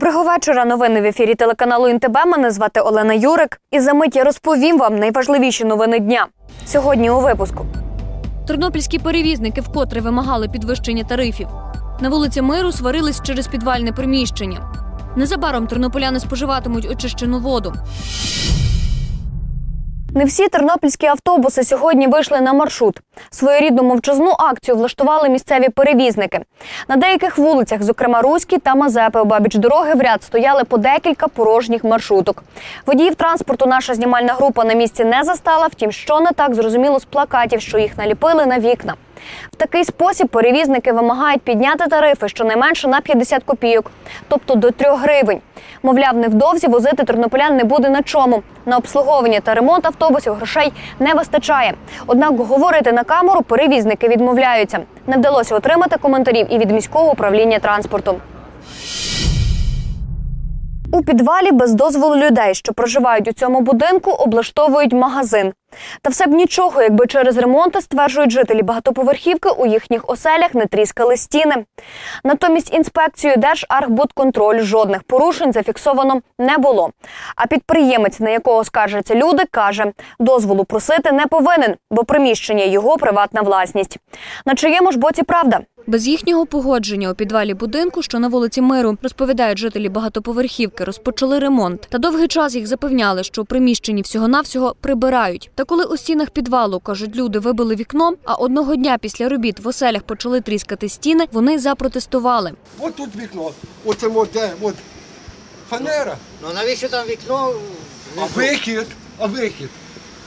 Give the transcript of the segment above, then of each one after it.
Доброго вечора. Новини в ефірі телеканалу ІНТБ. Мене звати Олена Юрик. І за мить я розповім вам найважливіші новини дня. Сьогодні у випуску. Тернопільські перевізники вкотре вимагали підвищення тарифів. На вулиці Миру сварились через підвальне приміщення. Незабаром тернополяни споживатимуть очищену воду. Не всі тернопільські автобуси сьогодні вийшли на маршрут. Своєрідну мовчазну акцію влаштували місцеві перевізники. На деяких вулицях, зокрема Руській та Мазепи, обабіч дороги в ряд стояли по декілька порожніх маршруток. Водіїв транспорту наша знімальна група на місці не застала. Втім, що не так зрозуміло з плакатів, що їх наліпили на вікна. В такий спосіб перевізники вимагають підняти тарифи щонайменше на 50 копійок, тобто до 3 гривень. Мовляв, невдовзі возити тернополян не буде на чому. На обслуговування та ремонт автобусів грошей не вистачає. Однак говорити на камеру перевізники відмовляються. Не вдалося отримати коментарів і від міського управління транспорту. У підвалі без дозволу людей, що проживають у цьому будинку, облаштовують магазин. Та все б нічого, якби через ремонти, стверджують жителі багатоповерхівки, у їхніх оселях не тріскали стіни. Натомість інспекцією Держархбудконтроль жодних порушень зафіксовано не було. А підприємець, на якого скаржаться люди, каже, дозволу просити не повинен, бо приміщення його приватна власність. На чиєму ж боці правда? Без їхнього погодження у підвалі будинку, що на вулиці Миру, розповідають жителі багатоповерхівки, розпочали ремонт. Та довгий час їх запевняли, що у приміщенні всього-навсього прибирають. Та коли у стінах підвалу, кажуть, люди вибили вікно, а одного дня після робіт в оселях почали тріскати стіни, вони запротестували. От тут вікно, оце де, от фанера, Ну навіщо там вікно? а вихід, а вихід,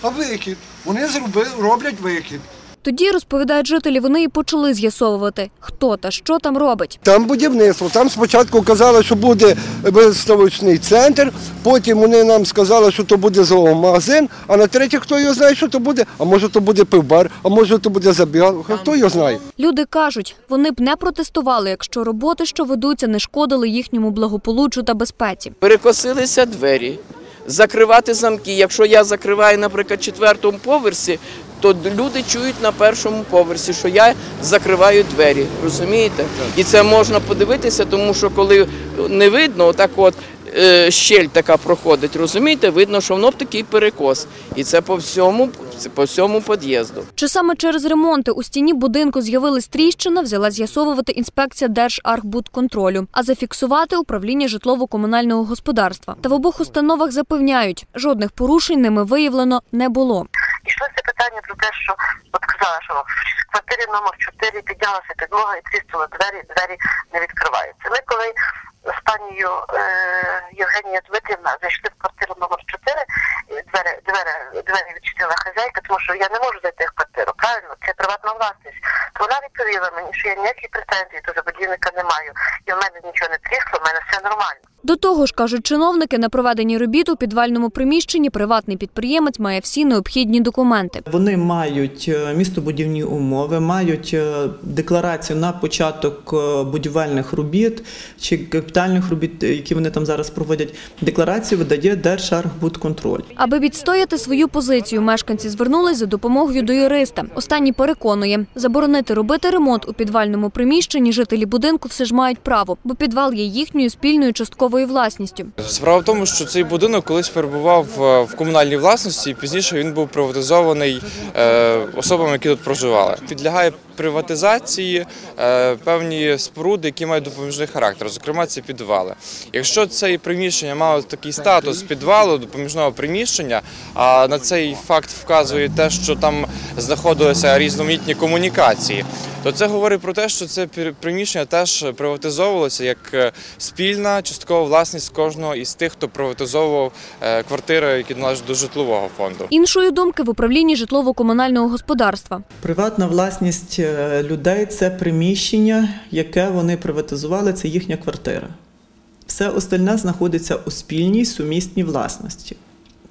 а вихід. Вони зробили, роблять вихід. Тоді розповідають жителі, вони і почали з'ясовувати, хто та що там робить. Там будівництво. Там спочатку казали, що буде виставочний центр, потім вони нам сказали, що то буде зоомагазин, а на третє, хто його знає, що то буде, а може то буде пивбар, а може то буде забігалка, хто його знає. Люди кажуть, вони б не протестували, якщо роботи, що ведуться, не шкодили їхньому благополуччю та безпеці. перекосилися двері, закривати замки. Якщо я закриваю, наприклад, четвертому поверсі, то люди чують на першому поверсі, що я закриваю двері. Розумієте? І це можна подивитися, тому що коли не видно, отак от. е, Щель така проходить, розумієте, видно, що воно такий перекос, і це по всьому, по всьому під'їзду. Чи саме через ремонти у стіні будинку з'явилась тріщина, взяла з'ясовувати інспекція Держархбудконтролю, а зафіксувати управління житлово-комунального господарства. Та в обох установах запевняють, жодних порушень ними виявлено не було. Йшлося питання про те, що от казала, що в квартирі номер 4 піднялася підлога і тріснули двері, двері не відкриваються. Ми коли з панією е, Євгенія Дмитрівна зайшли в квартиру номер 4, і двері, двері, двері відчинила хазяйка, тому що я не можу зайти в квартиру, правильно, це приватна власність. То вона відповіла мені, що я ніяких претензій до забудівника не маю, і в мене нічого не трісло, в мене все нормально. До того ж, кажуть чиновники, на проведенні робіт у підвальному приміщенні приватний підприємець має всі необхідні документи. Вони мають е, містобудівні умови, мають е, декларацію на початок е, будівельних робіт чи капітальних робіт, які вони там зараз проводять. Декларацію видає Держархбудконтроль. Аби відстояти свою позицію, мешканці звернулись за допомогою до юриста. Останній переконує, заборонити робити ремонт у підвальному приміщенні жителі будинку все ж мають право, бо підвал є їхньою спільною частковою власністю. Справа в тому, що цей будинок колись перебував е, в комунальній власності, і пізніше він був приватизований е, особами, які тут проживали. Підлягає приватизації е, певні споруди, які мають допоміжний характер, зокрема ці підвали. Якщо це приміщення мало такий статус підвалу, допоміжного приміщення, а на цей факт вказує те, що там знаходилися різноманітні комунікації, то це говорить про те, що це приміщення теж приватизовувалося як е, спільна часткова власність кожного із тих, хто приватизовував е, квартири, які належать до житлового фонду. Іншої думки в управлінні житлово-комунального господарства. Приватна власність е, людей це приміщення, яке вони приватизували, це їхня квартира. Все остальне знаходиться у спільній сумісній власності.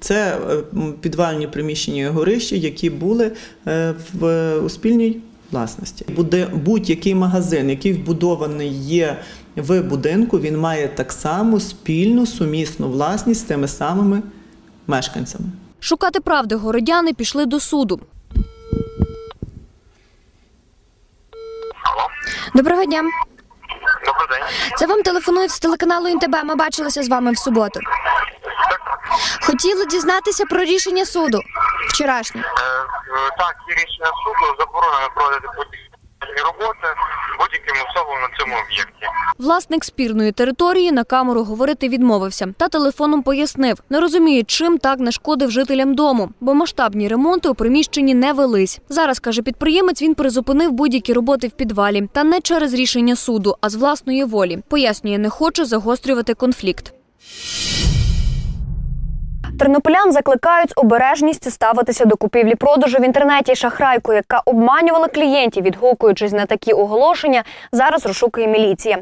Це е, підвальні приміщення горища, які були е, в, у спільній власності. Буде будь-який магазин, який вбудований є в будинку, він має так само спільну сумісну власність з тими самими мешканцями. Шукати правди городяни пішли до суду. Доброго дня. Доброго Добрий день. Це вам телефонують з телеканалу НТБ. Ми бачилися з вами в суботу. Хотіли дізнатися про рішення суду вчорашнє. Е, е, Так, є рішення суду заборонено проводити будь-які роботи будь-яким особам на цьому об'єкті. Власник спірної території на камеру говорити відмовився та телефоном пояснив, не розуміє, чим так нашкодив жителям дому, бо масштабні ремонти у приміщенні не велись. Зараз каже підприємець, він призупинив будь-які роботи в підвалі та не через рішення суду, а з власної волі. Пояснює, не хоче загострювати конфлікт. Тернополян закликають з обережністю ставитися до купівлі-продажу в інтернеті. Шахрайку, яка обманювала клієнтів, відгукуючись на такі оголошення, зараз розшукує міліція.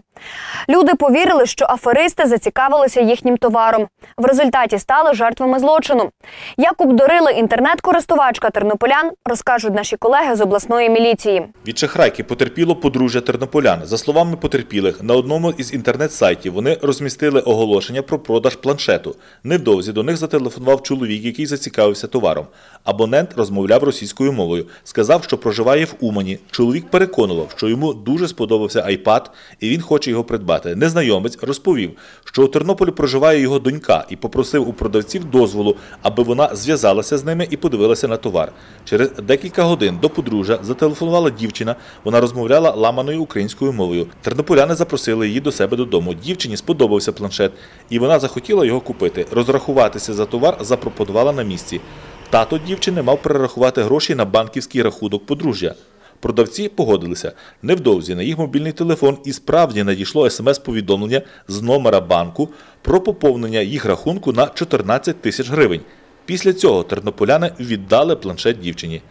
Люди повірили, що аферисти зацікавилися їхнім товаром. В результаті стали жертвами злочину. Як обдурила інтернет-користувачка тернополян, розкажуть наші колеги з обласної міліції. Від шахрайки потерпіло подружжя тернополян. За словами потерпілих, на одному із інтернет-сайтів вони розмістили оголошення про продаж планшету. Невдовзі до них зателефонував чоловік, який зацікавився товаром. Абонент розмовляв російською мовою, сказав, що проживає в Умані. Чоловік переконував, що йому дуже сподобався айпад і він хоче його придбати. Незнайомець розповів, що у Тернополі проживає його донька і попросив у продавців дозволу, аби вона зв'язалася з ними і подивилася на товар. Через декілька годин до подружжя зателефонувала дівчина. Вона розмовляла ламаною українською мовою. Тернополяни запросили її до себе додому. Дівчині сподобався планшет, і вона захотіла його купити. Розрахуватися за товар запропонувала на місці. Тато дівчини мав перерахувати гроші на банківський рахунок подружжя. Продавці погодилися. Невдовзі на їх мобільний телефон і справді надійшло смс-повідомлення з номера банку про поповнення їх рахунку на 14 тисяч гривень. Після цього тернополяни віддали планшет дівчині.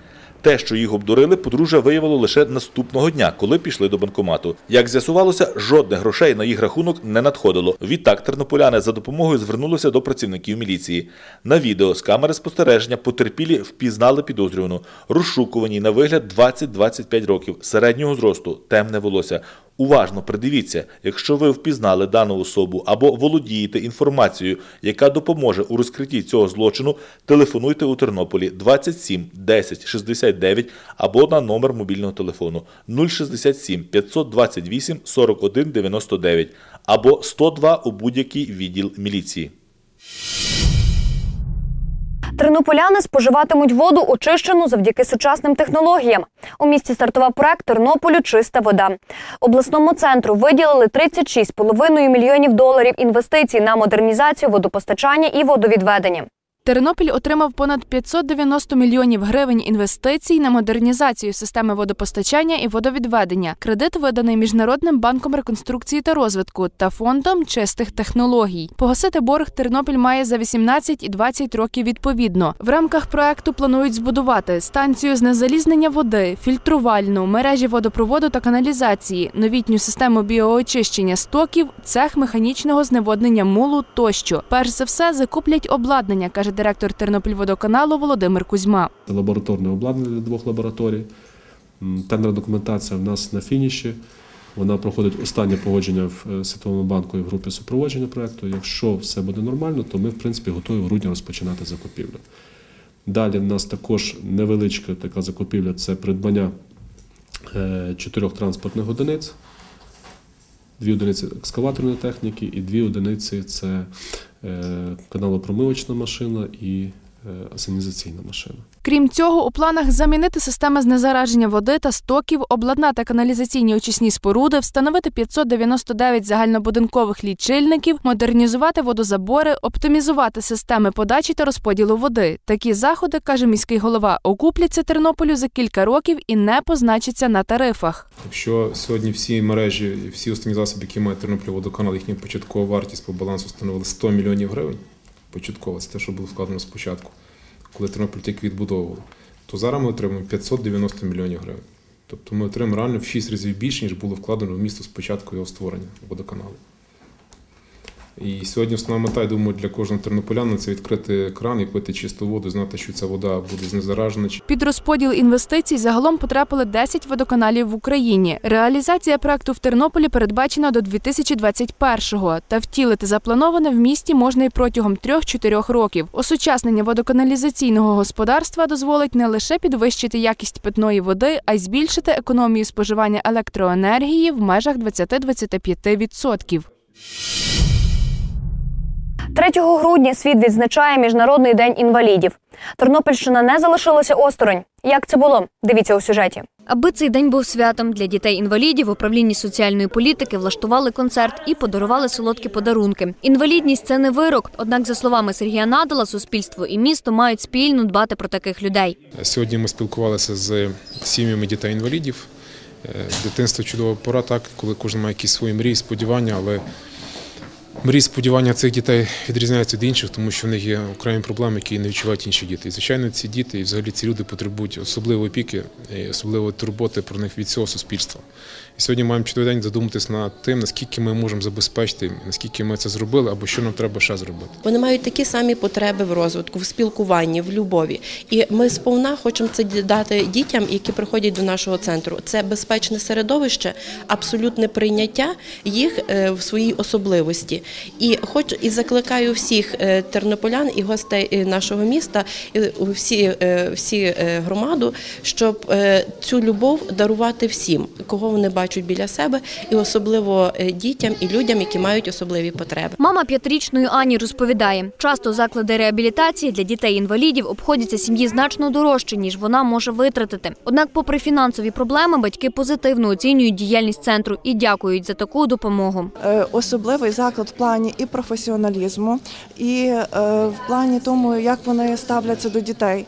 Те, що їх обдурили, подружжя виявило лише наступного дня, коли пішли до банкомату. Як з'ясувалося, жодних грошей на їх рахунок не надходило. Відтак тернополяни за допомогою звернулися до працівників міліції. На відео з камери спостереження потерпілі впізнали підозрювану. Розшукувані на вигляд 20-25 років, середнього зросту, темне волосся. Уважно придивіться, якщо ви впізнали дану особу або володієте інформацією, яка допоможе у розкритті цього злочину, телефонуйте у Тернополі 27 10 69 або на номер мобільного телефону 067 528 41 99 або 102 у будь-який відділ міліції. Тернополяни споживатимуть воду очищену завдяки сучасним технологіям. У місті стартував проект Тернополю Чиста вода. Обласному центру виділили 36,5 мільйонів доларів інвестицій на модернізацію водопостачання і водовідведення. Тернопіль отримав понад 590 мільйонів гривень інвестицій на модернізацію системи водопостачання і водовідведення. Кредит виданий Міжнародним банком реконструкції та розвитку та фондом чистих технологій. Погасити борг Тернопіль має за 18 і 20 років відповідно. В рамках проекту планують збудувати станцію з незалізнення води, фільтрувальну, мережі водопроводу та каналізації, новітню систему біоочищення стоків, цех механічного зневоднення мулу тощо. Перш за все закуплять обладнання, каже директор Тернопільводоканалу Володимир Кузьма. лабораторне обладнання для двох лабораторій. Тендерна документація в нас на фініші. Вона проходить останнє погодження в е, Світовому банку і в групі супроводження проекту. Якщо все буде нормально, то ми, в принципі, готові в грудні розпочинати закупівлю. Далі в нас також невеличка така закупівля це придбання е, чотирьох транспортних одиниць, дві одиниці екскаваторної техніки і дві одиниці це каналопромивочна машина і е, асенізаційна машина. Крім цього, у планах замінити системи знезараження води та стоків, обладнати каналізаційні очисні споруди, встановити 599 загальнобудинкових лічильників, модернізувати водозабори, оптимізувати системи подачі та розподілу води. Такі заходи, каже міський голова, окупляться Тернополю за кілька років і не позначаться на тарифах. Якщо сьогодні всі мережі всі останні засоби, які має Тернопіль водоканал, їхня початкова вартість по балансу становила 100 мільйонів гривень. Початково, це те, що було складено спочатку, коли Тернопіль тільки відбудовували, то зараз ми отримуємо 590 мільйонів гривень. Тобто ми отримаємо реально в 6 разів більше, ніж було вкладено в місто з початку його створення водоканалу. І сьогодні основна мета, я думаю, для кожного тернополяна це відкрити кран і пити чисту воду, знати, що ця вода буде знезаражена. Під розподіл інвестицій загалом потрапили 10 водоканалів в Україні. Реалізація проекту в Тернополі передбачена до 2021-го, та втілити заплановане в місті можна і протягом 3-4 років. Осучаснення водоканалізаційного господарства дозволить не лише підвищити якість питної води, а й збільшити економію споживання електроенергії в межах 20-25%. 3 грудня світ відзначає Міжнародний день інвалідів. Тернопільщина не залишилася осторонь. Як це було? Дивіться у сюжеті. Аби цей день був святом для дітей-інвалідів, в управлінні соціальної політики влаштували концерт і подарували солодкі подарунки. Інвалідність це не вирок. Однак, за словами Сергія Надала, суспільство і місто мають спільно дбати про таких людей. Сьогодні ми спілкувалися з сім'ями дітей-інвалідів. Е, Дитинство чудова пора, так, коли кожен має якісь свої мрії, сподівання, але мрії, сподівання цих дітей відрізняються від інших, тому що в них є окремі проблеми, які не відчувають інші діти. І, звичайно, ці діти і взагалі ці люди потребують особливої опіки особливої турботи про них від цього суспільства. І сьогодні маємо чудовий день задуматись над тим, наскільки ми можемо забезпечити, наскільки ми це зробили, або що нам треба ще зробити. Вони мають такі самі потреби в розвитку, в спілкуванні, в любові. І ми сповна хочемо це дати дітям, які приходять до нашого центру. Це безпечне середовище, абсолютне прийняття їх е, в своїй особливості. І хоч і закликаю всіх е, тернополян і гостей е, нашого міста, і всі, всі громаду, щоб цю любов дарувати всім, кого вони бачать біля себе, і особливо е, дітям і людям, які мають особливі потреби. Мама п'ятирічної Ані розповідає, часто заклади реабілітації для дітей-інвалідів обходяться сім'ї значно дорожче, ніж вона може витратити. Однак, попри фінансові проблеми, батьки позитивно оцінюють діяльність центру і дякують за таку допомогу. Е, особливий заклад в плані і професіоналізму, і е, в плані тому, як вони ставляться до дітей.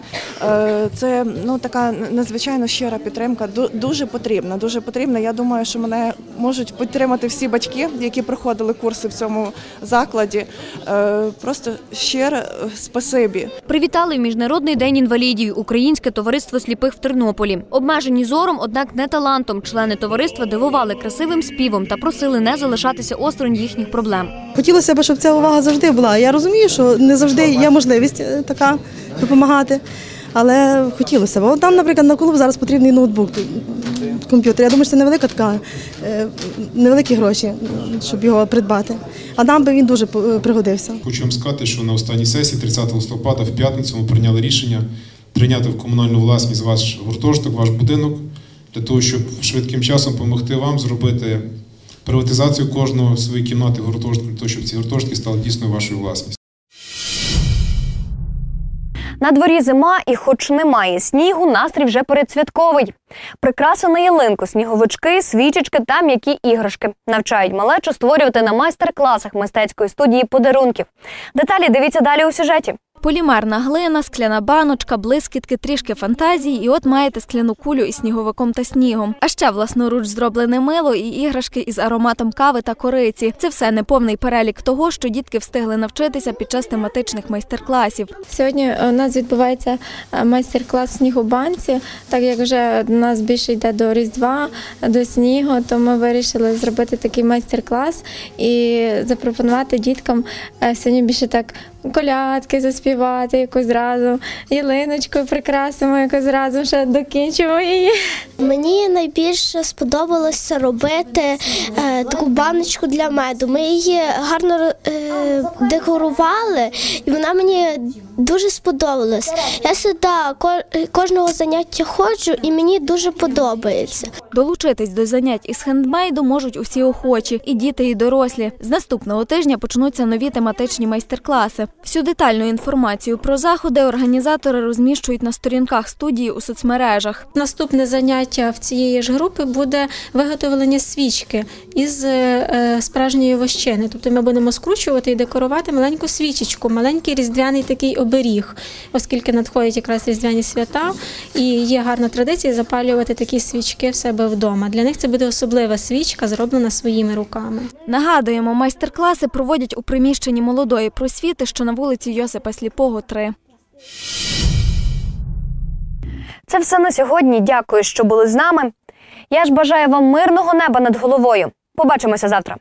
Це ну така надзвичайно щира підтримка. Ду- Дуже потрібна. Дуже потрібна. Я думаю, що мене можуть підтримати всі батьки, які проходили курси в цьому закладі. Е, Просто щире е, спасибі. Привітали в міжнародний день інвалідів Українське товариство сліпих в Тернополі. Обмежені зором, однак не талантом. Члени товариства дивували красивим співом та просили не залишатися осторонь їхніх проблем. Хотілося б, щоб ця увага завжди була. Я розумію, що не завжди є можливість е, така допомагати, але хотілося б. От там, наприклад, на клуб зараз потрібний ноутбук, комп'ютер. Я думаю, що це невелика така, е, невеликі гроші, щоб його придбати. А нам би він дуже е, пригодився. Хочу вам сказати, що на останній сесії, 30 листопада, в п'ятницю, ми прийняли рішення прийняти в комунальну власність ваш гуртожиток, ваш будинок, для того, щоб швидким часом допомогти вам зробити приватизацію кожного своєї кімнати гуртожитку, для того, щоб ці гуртожитки стали дійсно вашою власністю. На дворі зима, і хоч немає снігу, настрій вже передсвятковий. Прикраси на ялинку, сніговички, свічечки та м'які іграшки навчають малечу створювати на майстер-класах мистецької студії подарунків. Деталі дивіться далі у сюжеті. Полімерна глина, скляна баночка, блискітки, трішки фантазії, і от маєте скляну кулю із сніговиком та снігом. А ще власноруч зроблене мило і іграшки із ароматом кави та кориці. Це все неповний перелік того, що дітки встигли навчитися під час тематичних майстер-класів. Сьогодні у нас відбувається е, майстер-клас снігобанці. Так як вже до нас більше йде до Різдва, до снігу, то ми вирішили зробити такий майстер-клас і запропонувати діткам е, сьогодні більше так колядки заспівати якусь разом, ялиночку прикрасимо якось разом, ще докінчимо її. Мені найбільше сподобалося робити е, таку баночку для меду. Ми її гарно е, декорували, і вона мені дуже сподобалась. Я сюди ко- кожного заняття ходжу, і мені дуже подобається. Долучитись до занять із хендмейду можуть усі охочі, і діти, і дорослі. З наступного тижня почнуться нові тематичні майстер-класи. Всю детальну інформацію про заходи організатори розміщують на сторінках студії у соцмережах. Наступне заняття в цієї ж групи буде виготовлення свічки із е, справжньої вощини. Тобто ми будемо скручувати і декорувати маленьку свічечку, маленький різдвяний такий оберіг, оскільки надходять якраз різдвяні свята, і є гарна традиція запалювати такі свічки в себе вдома. Для них це буде особлива свічка, зроблена своїми руками. Нагадуємо, майстер-класи проводять у приміщенні молодої просвіти, що на вулиці Йосипа Сліпого, 3. Це все на сьогодні. Дякую, що були з нами. Я ж бажаю вам мирного неба над головою. Побачимося завтра.